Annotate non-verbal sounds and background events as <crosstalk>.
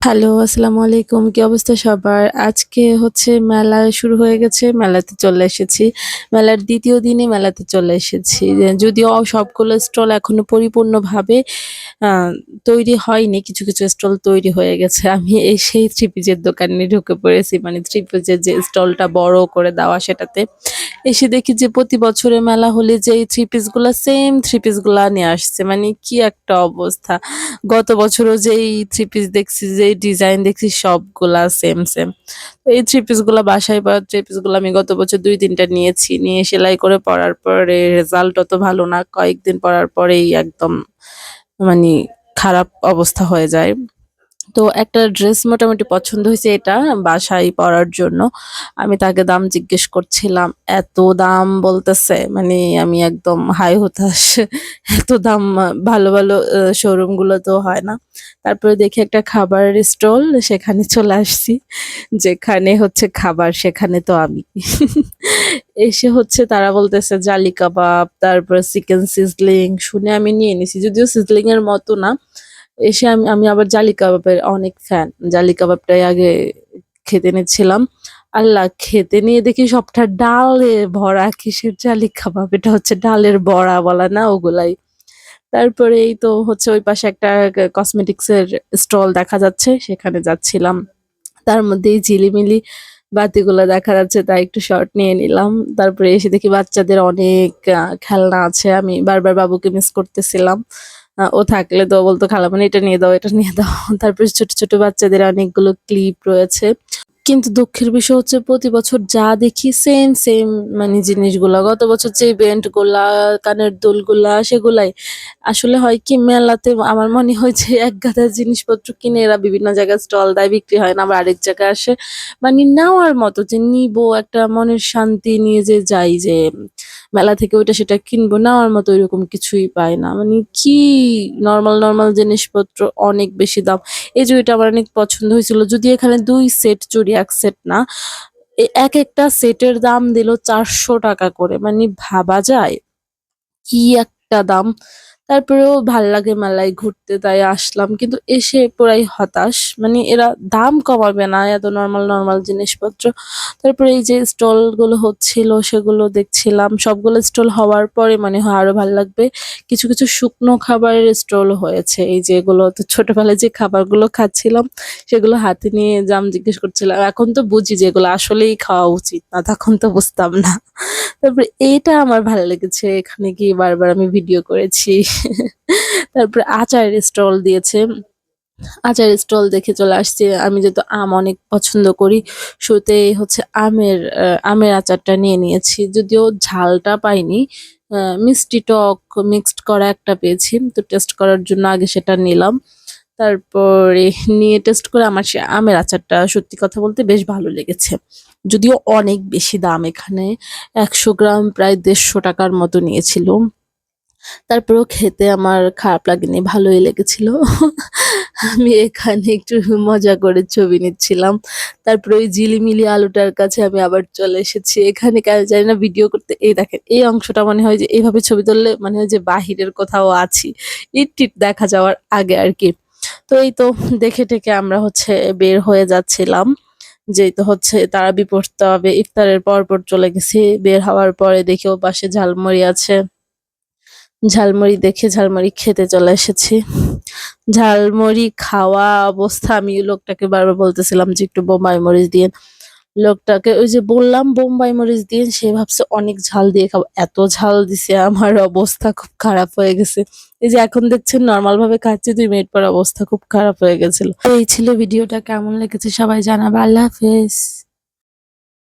Hello, আসসালামু আলাইকুম। কি অবস্থা সবার? আজকে হচ্ছে মেলা শুরু হয়ে গেছে, মেলাতে চলে এসেছি। মেলার দ্বিতীয় দিনে মেলাতে চলে এসেছি। যদিও সবগুলো স্টল এখনও পরিপূর্ণভাবে তৈরি হয়নি। কিছু কিছু স্টল তৈরি হয়ে গেছে। আমি এই সেই থ্রিপিজের দোকানে ঢুকে পড়েছি। মানে থ্রিপিজের যে স্টলটা বড় করে দেওয়া সেটাতে। এসে দেখি যে প্রতি বছরে মেলা হলে যে এই থ্রি পিসগুলা সেম থ্রি পিসগুলা নিয়ে আসছে। মানে কি একটা অবস্থা। গত বছরও যেই থ্রি পিস দেখছি, যে ডিজাইন দেখছি, সবগুলা সেম সেম এই থ্রি পিসগুলা বাসায় পরা থ্রি পিসগুলা আমি গত বছর দুই তিনটা নিয়েছি। নিয়ে সেলাই করে পরার পরে রেজাল্ট অত ভালো না। কয়েকদিন পরার পরেই একদম মানে খারাপ অবস্থা হয়ে যায়। তো একটা ড্রেস মোটামুটি পছন্দ হয়েছে এটা বাসায় পরার জন্য। আমি তাকে দাম জিজ্ঞেস করছিলাম, এত দাম? বলতেছে মানে আমি একদম হাই হতাশ, এত দাম ভালো ভালো শোরুমগুলো তো হয় না। তারপরে দেখি একটা খাবারের স্টল সেখানে চলে আসছি, যেখানে হচ্ছে খাবার, সেখানে তো আমি। এসে হচ্ছে তারা বলতেছে, জালি কাবাব, তারপর চিকেন সিজলিং শুনে আমি নিয়ে নিছি, যদিও সিজলিং এর মতো না এসে আমি আমি আবার জালি কাবাবের অনেক ফ্যান জালি কাবাবটাই আগে খেতে নিচ্ছিলাম আল্লাহ, খেতে নিয়ে দেখি সবটা ডালে ভরা কিসের জালি কাবাব? এটা হচ্ছে ডালের বড়া বলা না ওগুলাই। তারপরে এই তো হচ্ছে ওই পাশে একটা কসমেটিক্স এর স্টল দেখা যাচ্ছে, সেখানে যাচ্ছিলাম। তার মধ্যে এই ঝিলিমিলি বাতিগুলো দেখা যাচ্ছে, তাই একটু শর্ট নিয়ে নিলাম। তারপরে এসে দেখি বাচ্চাদের অনেক খেলনা আছে। আমি বারবার বাবুকে মিস করতেছিলাম। ও থাকলে তো বলতো খালামণি এটা নিয়ে দাও, এটা নিয়ে দাও। <laughs> তারপরে ছোট ছোট বাচ্চাদের অনেকগুলো ক্লিপ রয়েছে। কিন্তু দুঃখের বিষয় হচ্ছে, প্রতি বছর যা দেখি সেম সেম মানে জিনিসগুলা। গত বছর যে ইভেন্টগুলা কানের দুলগুলা, সেগুলাই। আসলে হয় কি, মেলাতে আমার মনে হয় যে এক গাদা জিনিসপত্র কিনে এরা বিভিন্ন জায়গায় স্টল দেয়, বিক্রি হয় না, আবার আরেক জায়গায় আসে। মানে নেওয়ার মতো যে নিবো, একটা মনের শান্তি নিয়ে যে যাই যে মেলা থেকে ওইটা সেটা কিনবো না আমার মতো ওইরকম কিছুই পাই না। মানে কি নর্মাল নর্মাল জিনিসপত্র, অনেক বেশি দাম। এই জুড়িটা আমার অনেক পছন্দ হয়েছিল, যদি এখানে দুই সেট চুরি এক সেট না এক একটা সেটের দাম দিল চারশো টাকা করে। মানে ভাবা যায় কি একটা দাম। তারপরেও ভালো লাগে মেলায় ঘুরতে, তাই আসলাম। কিন্তু এসে পুরাই হতাশ। মানে এরা দাম কমাবে না, এত নর্মাল নর্মাল জিনিসপত্র। তারপরে এই যে স্টলগুলো হচ্ছিল, সেগুলো দেখছিলাম। সবগুলো স্টল হওয়ার পরে মানে হয় আরও ভালো লাগবে। কিছু কিছু শুকনো খাবারের স্টল হয়েছে। এই যে এগুলো তো ছোটবেলায় যে খাবারগুলো খাচ্ছিলাম, সেগুলো হাতে নিয়ে জাম জিজ্ঞেস করছিলাম, এখন তো বুঝি যে এগুলো আসলেই খাওয়া উচিত না, তখন তো বুঝতাম না। তারপরে এটা আমার ভালো লেগেছে, এখানে গিয়ে বারবার আমি ভিডিও করেছি। তারপরে আচারের স্টল দিয়েছে। আচারের স্টল দেখে চলে আসছি। আমি যেহেতু আম অনেক পছন্দ করি, শুরুতে হচ্ছে আমের আমের আচারটা নিয়ে নিয়েছি। যদিও ঝালটা পাইনি মিষ্টি টক মিক্সড করা একটা পেয়েছি, তো টেস্ট করার জন্য আগে সেটা নিলাম। তারপরে নিয়ে টেস্ট করে আমার সে আমের আচারটা সত্যি কথা বলতে বেশ ভালো লেগেছে। যদিও অনেক বেশি দাম এখানে। একশো গ্রাম প্রায় দেড়শো টাকার মতো নিয়েছিল। তারপরেও খেতে আমার খারাপ লাগেনি, ভালোই লেগেছিল। আমি এখানে একটু মজা করে ছবি নিচ্ছিলাম। তারপরে ওই ঝিলিমিলি আলুটার কাছে আমি আবার চলে এসেছি। এখানে কেন জানি না ভিডিও করতে, এই দেখেন, এই অংশটা মনে হয় যে, এইভাবে ছবি তুললে মানে হয় যে বাহিরের কোথাও আছি। ইট দেখা যাওয়ার আগে আর কি। তো এই তো দেখে টেকে আমরা হচ্ছে বের হয়ে যাচ্ছিলাম। যেই তো হচ্ছে তারা বিপড়তে হবে, ইফতারের পরপর পর চলে গেছি। বের হওয়ার পরে দেখি ও পাশে ঝালমুড়ি আছে। ঝালমুড়ি দেখে ঝালমুড়ি খেতে চলে এসেছি। ঝালমুড়ি খাওয়া অবস্থা, আমি লোকটাকে বারবার বলতেছিলাম যে একটু বোম্বাই মরিচ দিয়ে লোকটাকে, ওই যে বললাম, বোম্বাই মরিচ দিয়ে সে ভাবছে অনেক ঝাল দিয়ে খাব। এত ঝাল দিছে, আমার অবস্থা খুব খারাপ হয়ে গেছে। এই যে এখন দেখছেন নর্মাল ভাবে খাচ্ছি, দুই মিনিট পর অবস্থা খুব খারাপ হয়ে গেছিল। এই ছিল ভিডিওটা, কেমন লেগেছে সবাই জানাবে। আল্লাহ হাফেজ।